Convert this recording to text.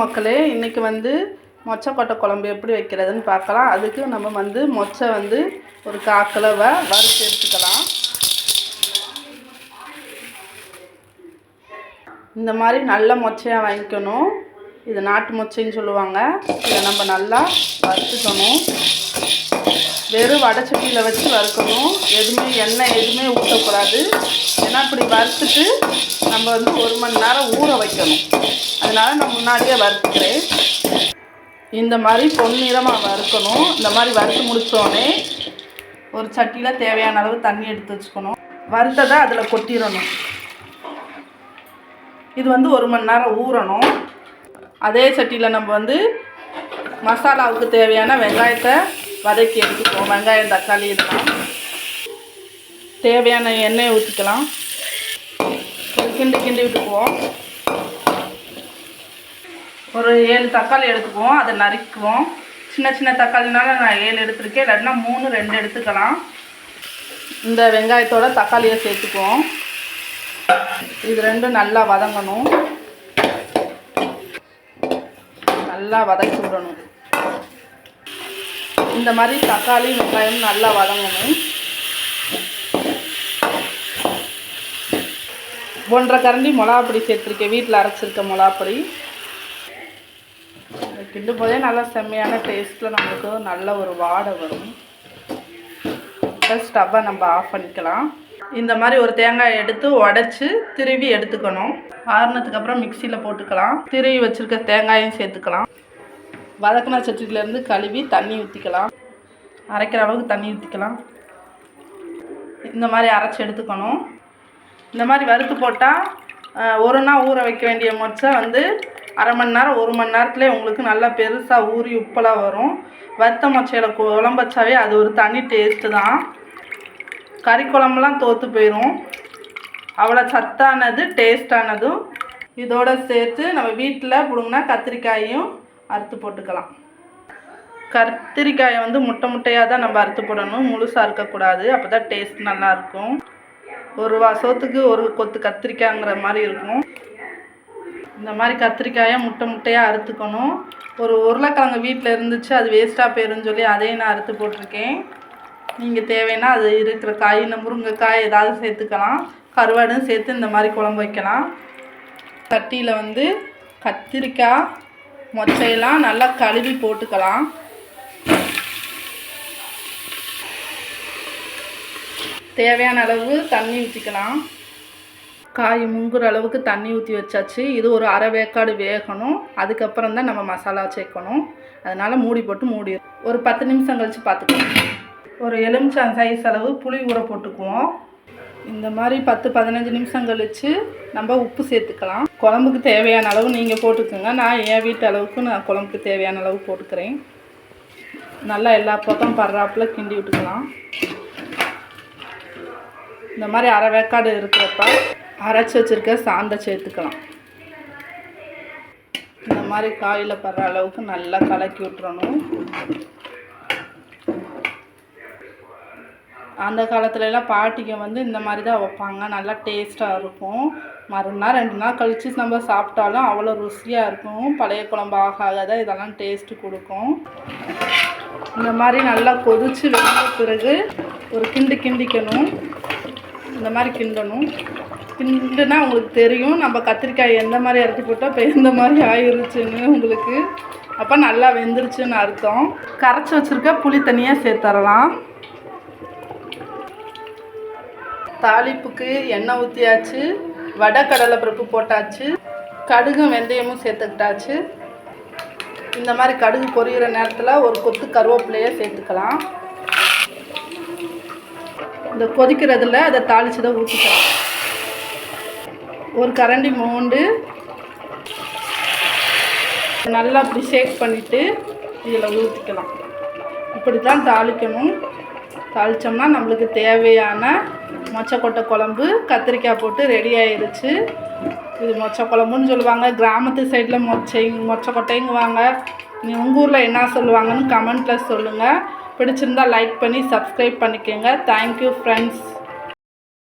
மக்களே இன்றைக்கி வந்து மொச்சக்கொட்டை குழம்பு எப்படி வைக்கிறதுன்னு பார்க்கலாம். அதுக்கு நம்ம வந்து மொச்சை வந்து ஒரு காக்கிலவை வறுத்து எடுத்துக்கலாம். இந்த மாதிரி நல்ல மொச்சையாக வாங்கிக்கணும். இது நாட்டு மொச்சைன்னு சொல்லுவாங்க. இதை நம்ம நல்லா வறுத்துக்கணும். வெறும் வடைச்சட்டியில் வச்சு வறுக்கணும். எதுவுமே எண்ணெய் எதுவுமே ஊற்றக்கூடாது ஏன்னா இப்படி வறுத்துட்டு நம்ம வந்து ஒரு மணி நேரம் ஊற வைக்கணும். அதனால் நான் முன்னாடியே வறுத்துக்கிறேன் இந்த மாதிரி பொன்னிறமாக வறுக்கணும். இந்த மாதிரி வறுத்து முடித்தோடனே ஒரு சட்டியில் தேவையான அளவு தண்ணி எடுத்து வச்சுக்கணும். வறுத்ததை அதில் கொட்டிடணும். இது வந்து ஒரு மணி நேரம் ஊறணும். அதே சட்டியில் நம்ம வந்து மசாலாவுக்கு தேவையான வெங்காயத்தை வதக்கி எடுத்துக்குவோம் வெங்காயம் தக்காளி இதெல்லாம் தேவையான எண்ணெயை ஊற்றிக்கலாம் ஒரு கிண்டி கிண்டி விட்டுக்குவோம். ஒரு ஏழு தக்காளி எடுத்துக்குவோம். அதை நறுக்குவோம். சின்ன சின்ன தக்காளினால நான் ஏழு எடுத்திருக்கேன். இல்லாட்டினா மூணு ரெண்டு எடுத்துக்கலாம். இந்த வெங்காயத்தோட தக்காளியை சேர்த்துக்குவோம். இது ரெண்டும் நல்லா வதங்கணும். நல்லா வதக்கி விடணும். இந்த மாதிரி தக்காளி வெங்காயம் நல்லா வதங்கணும். ஒன்றரை கரண்டி மிளகாப்பொடி சேர்த்துருக்கேன். வீட்டில் அரைச்சிருக்க மிளகாப்பொடி. கிண்டும் போதே நல்லா செம்மையான டேஸ்ட்டில் நமக்கு நல்ல ஒரு வாடை வரும். ஸ்டவ்வை நம்ம ஆஃப் பண்ணிக்கலாம். இந்த மாதிரி ஒரு தேங்காய் எடுத்து உடச்சி திருவி எடுத்துக்கணும். ஆறுனதுக்கு அப்புறம் மிக்சியில் போட்டுக்கலாம். திருவி வச்சுருக்க தேங்காயும் சேர்த்துக்கலாம். வதக்கின சட்டிலேருந்து கழுவி தண்ணி ஊற்றிக்கலாம் அரைக்கிற அளவுக்கு தண்ணி ஊற்றிக்கலாம் இந்த மாதிரி அரைச்சி எடுத்துக்கணும். இந்த மாதிரி வறுத்து போட்டால் ஒரு நாள் ஊற வைக்க வேண்டிய மொச்சை வந்து அரை மணி நேரம் ஒரு மணி நேரத்துலேயே உங்களுக்கு நல்லா பெருசாக ஊறி உப்பெல்லாம் வரும். வறுத்த மொச்சையில் குழம்பு வச்சாவே அது ஒரு தனி டேஸ்ட்டு தான். கறி குழம்புலாம் தோற்று போயிடும் அவ்வளோ சத்தானது டேஸ்டானதும் இதோடு சேர்த்து நம்ம வீட்டில் பிடுங்கினா கத்திரிக்காயும் அறுத்து போட்டுக்கலாம். கத்திரிக்காயை வந்து முட்டை முட்டையாக தான் நம்ம அறுத்து போடணும். முழுசாக இருக்கக்கூடாது. அப்போ தான் டேஸ்ட் நல்லாயிருக்கும். ஒரு வாசத்துக்கு ஒரு கொத்து கத்திரிக்காய்ங்கிற மாதிரி இருக்கும். இந்த மாதிரி கத்திரிக்காயை முட்டை முட்டையாக அறுத்துக்கணும். ஒரு உருளைக்கிழங்கு வீட்டில் இருந்துச்சு அது வேஸ்ட்டாக போயிருன்னு சொல்லி அதையும் நான் அறுத்து போட்டிருக்கேன். நீங்கள் தேவைன்னா அது இருக்கிற காய் இந்த முருங்கைக்காய் ஏதாவது சேர்த்துக்கலாம். கருவாடும் சேர்த்து இந்த மாதிரி குழம்பு வைக்கலாம். சட்டியில் வந்து கத்திரிக்காய் மொச்சையெல்லாம் நல்லா கழுவி போட்டுக்கலாம். தேவையான அளவு தண்ணி ஊற்றிக்கலாம் காய் முங்குற அளவுக்கு தண்ணி ஊற்றி வச்சாச்சு. இது ஒரு அரை வேக்காடு வேகணும். அதுக்கப்புறம் தான் நம்ம மசாலா சேர்க்கணும். அதனால் மூடி போட்டு மூடி. ஒரு பத்து நிமிஷம் கழித்து பார்த்துக்கலாம். ஒரு எலுமிச்சம் சைஸ் அளவு புளி ஊற போட்டுக்குவோம். இந்த மாதிரி பத்து பதினஞ்சு நிமிஷம் கழித்து நம்ம உப்பு சேர்த்துக்கலாம். குழம்புக்கு தேவையான அளவு நீங்கள் போட்டுக்கோங்க. நான் என் வீட்டு அளவுக்கு நான் குழம்புக்கு தேவையான அளவு போட்டுக்கிறேன். நல்லா எல்லா பக்கம் படுறாப்பில் கிண்டி விட்டுக்கலாம். இந்த மாதிரி அரை வேக்காடு இருக்கிறப்ப அரைச்சி வச்சுருக்க சாந்தை சேர்த்துக்கலாம். இந்த மாதிரி காயில் படுற அளவுக்கு நல்லா கலக்கி விட்டுறணும். அந்த காலத்துலலாம் பாட்டிங்க வந்து இந்த மாதிரி தான் வைப்பாங்க. நல்லா டேஸ்ட்டாக இருக்கும். மறுநாள் ரெண்டு நாள் கழித்து நம்ம சாப்பிட்டாலும் அவ்வளோ ருசியாக இருக்கும். பழைய குழம்பு ஆக தான் இதெல்லாம் டேஸ்ட்டு கொடுக்கும். இந்த மாதிரி நல்லா கொதித்து வெந்த பிறகு ஒரு கிண்டு கிண்டிக்கணும். இந்த மாதிரி கிண்டணும். கிண்டுனா உங்களுக்கு தெரியும். நம்ம கத்திரிக்காய் எந்த மாதிரி இறக்கி போட்டால் இப்போ எந்த மாதிரி ஆயிருச்சுன்னு உங்களுக்கு. அப்போ நல்லா வெந்துருச்சுன்னு அர்த்தம். கரைச்சி வச்சுருக்க புளி தனியாக சேர்த்துடலாம் தாளிப்புக்கு எண்ணெய் ஊற்றியாச்சு வடை கடலை பருப்பு போட்டாச்சு கடுகும் வெந்தயமும் சேர்த்துக்கிட்டாச்சு. இந்த மாதிரி கடுகு பொரியிற நேரத்தில் ஒரு கொத்து கருவேப்பிலையை சேர்த்துக்கலாம். இந்த கொதிக்கிறதுல அதை தாளித்து தான் ஊற்றிக்கலாம் ஒரு கரண்டி மூண்டு நல்லா அப்படி ஷேக் பண்ணிவிட்டு இதில் ஊற்றிக்கலாம் இப்படி தான் தாளிக்கணும். தாளித்தோம்னா நம்மளுக்கு தேவையான மொச்சக்கொட்டை குழம்பு கத்திரிக்காய் போட்டு ரெடி ஆயிடுச்சு இது மொச்சை குழம்புன்னு சொல்லுவாங்க. கிராமத்து சைடில் மொச்சை மொச்சக்கொட்டைங்குவாங்க. நீ உங்கள் ஊரில் என்ன சொல்லுவாங்கன்னு கமெண்ட்டில் சொல்லுங்கள் பிடிச்சிருந்தா லைக் பண்ணி சப்ஸ்கிரைப் பண்ணிக்கோங்க. Thank you friends